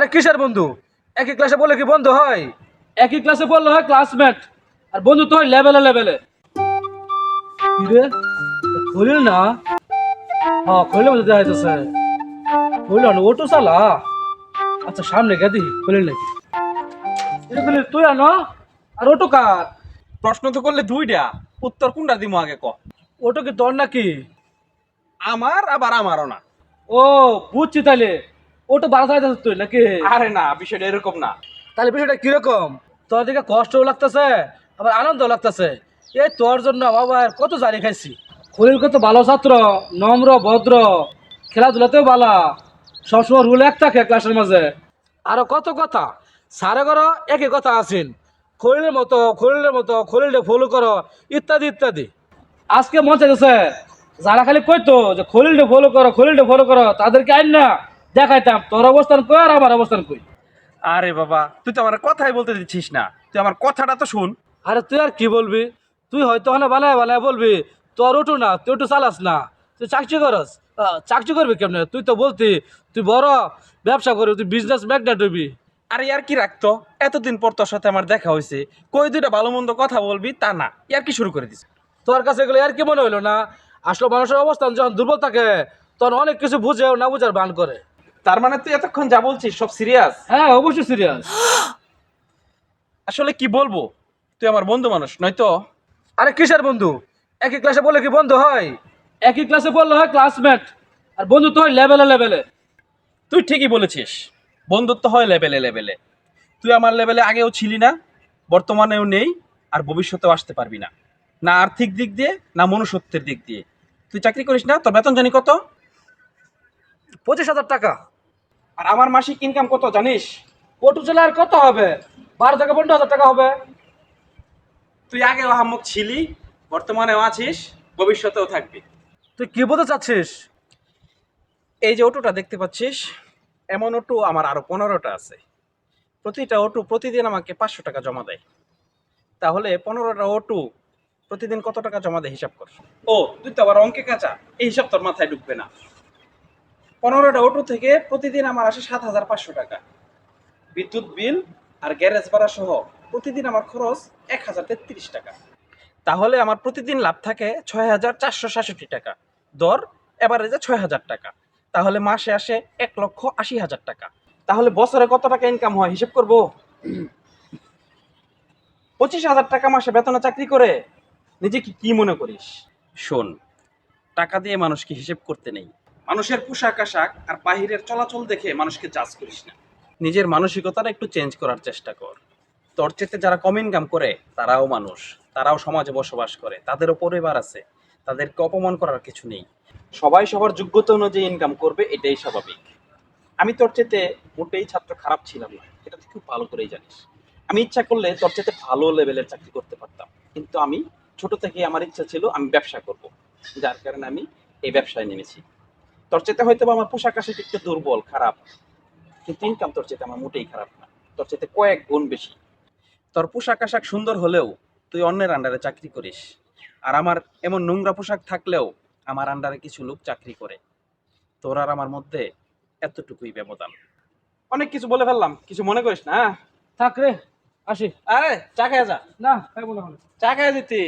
আরে কিসের বন্ধু? একই ক্লাসে বললে কি বন্ধু হয়? একই ক্লাসে বললে হয় ক্লাসমেট আর বন্ধু তো হয় লেভেলে লেভেলে খলিল না? হ্যাঁ খলিল মধ্যে দেখা যাইতেছে খলিল না ওটো চালা। আচ্ছা সামনে গে দিই খলিল নাকি? এটা খলিল তুই আনো। আর ওটো কার? প্রশ্ন তো করলে দুইটা। উত্তর কোনটা দিমু আগে ক? ওটো কি তোর নাকি? আমার আবার আমারও না। ও বুঝছি তাহলে ওটো বাড়া যাইতেছে তুই নাকি? আরে না বিষয়টা এরকম না। তাহলে বিষয়টা কীরকম? তোর দিকে কষ্টও লাগতেছে আবার আনন্দ লাগতেছে। এই তোর জন্য বাবা কত জারি খাইছি। খলিল কত ভালো ছাত্র নম্র ভদ্র খেলাধুলাতেও ভালো। সবসময় রুল এক থাকে ক্লাসের মাঝে। আরও কত কথা? সারে করো একই কথা আছেন। খলিলের মতো খলিলের মতো খলিলটা ফলো করো ইত্যাদি ইত্যাদি। আজকে মন চাইতেছে যারা খালি কইতো যে খলিলটা ফলো করো খলিলটা ফলো করো তাদেরকে আইন না। দেখাইতাম তোর অবস্থান কই আর আমার অবস্থান কই? আরে বাবা তুই তো আমার কথাই বলতে দিচ্ছিস না। তুই আমার কথাটা তো শুন। আরে তুই আর কি বলবি? তুই হয়তো ওখানে বানায় বানায় বলবি তোর ওঠু না তুই ওটু চালাস না। তুই চাকরি করস। চাকরি করবি কেমনে? তুই তো বলতি তুই বড় ব্যবসা করবি তুই বিজনেস ম্যাগনেট হবি। আরে ইয়ার কি রাখতো এতদিন পর তোর সাথে আমার দেখা হয়েছে। কই দুইটা ভালো মন্দ কথা বলবি তা না। ইয়ার কি শুরু করে দিস? তোর কাছে এগুলো আর কি মনে হইল না? আসলে মানুষের অবস্থান যখন দুর্বল থাকে তখন অনেক কিছু বুঝেও না বুঝার বান করে। তার মানে তুই এতক্ষণ যা বলছিস সব সিরিয়াস হ্যাঁ অবশ্যই সিরিয়াস আসলে কি বলব? তুই আমার বন্ধু মানুষ নয়তো আরে কিসের বন্ধু? একই ক্লাসে বললে কি বন্ধু হয়? একই ক্লাসে বললে হয় ক্লাসমেট আর বন্ধু তো হয় লেভেলে লেভেলে তুই ঠিকই বলেছিস বন্ধুত্ব হয় লেভেলে লেভেলে তুই আমার লেভেলে আগেও ছিলি না বর্তমানেও নেই আর ভবিষ্যতেও আসতে পারবি না। না আর্থিক দিক দিয়ে না মনুষ্যত্বের দিক দিয়ে। তুই চাকরি করিস না তোর বেতন জানি কত? পঁচিশ হাজার টাকা। আর আমার মাসিক ইনকাম কত জানিস? পটু চলে আর কত হবে? বারো থেকে পনেরো হাজার টাকা হবে। তুই আগে হাম্মক ছিলি বর্তমানেও আছিস ভবিষ্যতেও থাকবি। তুই কি বলতে চাচ্ছিস? এই যে অটোটা দেখতে পাচ্ছিস এমন অটো আমার আরও পনেরোটা আছে। প্রতিটা অটো প্রতিদিন আমাকে পাঁচশো টাকা জমা দেয়। তাহলে পনেরোটা অটো প্রতিদিন কত টাকা জমা দেয় হিসাব কর। ও তুই তো আবার অঙ্কে কাঁচা এই হিসাব তোর মাথায় ঢুকবে না। পনেরোটা অটো থেকে প্রতিদিন আমার আসে সাত হাজার পাঁচশো টাকা। বিদ্যুৎ বিল আর গ্যারেজ ভাড়া সহ প্রতিদিন আমার খরচ এক হাজার তেত্রিশ টাকা। তাহলে আমার প্রতিদিন লাভ থাকে ছয় হাজার চারশো সাতষট্টি টাকা। দর এবারে ছয় হাজার টাকা। তাহলে মাসে আসে এক লক্ষ আশি হাজার টাকা। তাহলে বছরে কত টাকা ইনকাম হয় হিসেব করব? পঁচিশ হাজার টাকা মাসে বেতনে চাকরি করে নিজেকে কি মনে করিস? শোন, টাকা দিয়ে মানুষকে হিসেব করতে নেই। মানুষের পোশাক আশাক আর বাহিরের চলাচল দেখে মানুষকে জাজ করিস না। নিজের মানসিকতাটা একটু চেঞ্জ করার চেষ্টা কর। তোর চেতে যারা কম ইনকাম করে, তারাও মানুষ, তারাও সমাজে বসবাস করে, তাদেরও পরিবার আছে, তাদেরকে অপমান করার কিছু নেই। সবাই সবার যোগ্যতা অনুযায়ী ইনকাম করবে, এটাই স্বাভাবিক। আমি তোর চেতে মোটেই ছাত্র খারাপ ছিলাম না, এটা খুব ভালো করেই জানিস। আমি ইচ্ছা করলে তোর চেতে ভালো লেভেলের চাকরি করতে পারতাম, কিন্তু আমি ছোট থেকে আমার ইচ্ছা ছিল আমি ব্যবসা করব, যার কারণে আমি এই ব্যবসায় নেমেছি। তোর চেতে হয়তো আমার পোশাক আশাক একটু দুর্বল খারাপ। কিন্তু ইনকাম তোর চেতে আমার মোটেই খারাপ না। তোর চেতে কয়েক গুণ বেশি। তোর পোশাক আশাক সুন্দর হলেও তুই অন্যের আন্ডারে চাকরি করিস। আর আমার এমন নোংরা পোশাক থাকলেও আমার আন্ডারে কিছু লোক চাকরি করে। তোর আর আমার মধ্যে এতটুকুই ব্যবধান। অনেক কিছু বলে ফেললাম। কিছু মনে করিস না হ্যাঁ? থাক রে আসি। আরে চা খেয়ে যা। না চা খেয়ে যেতে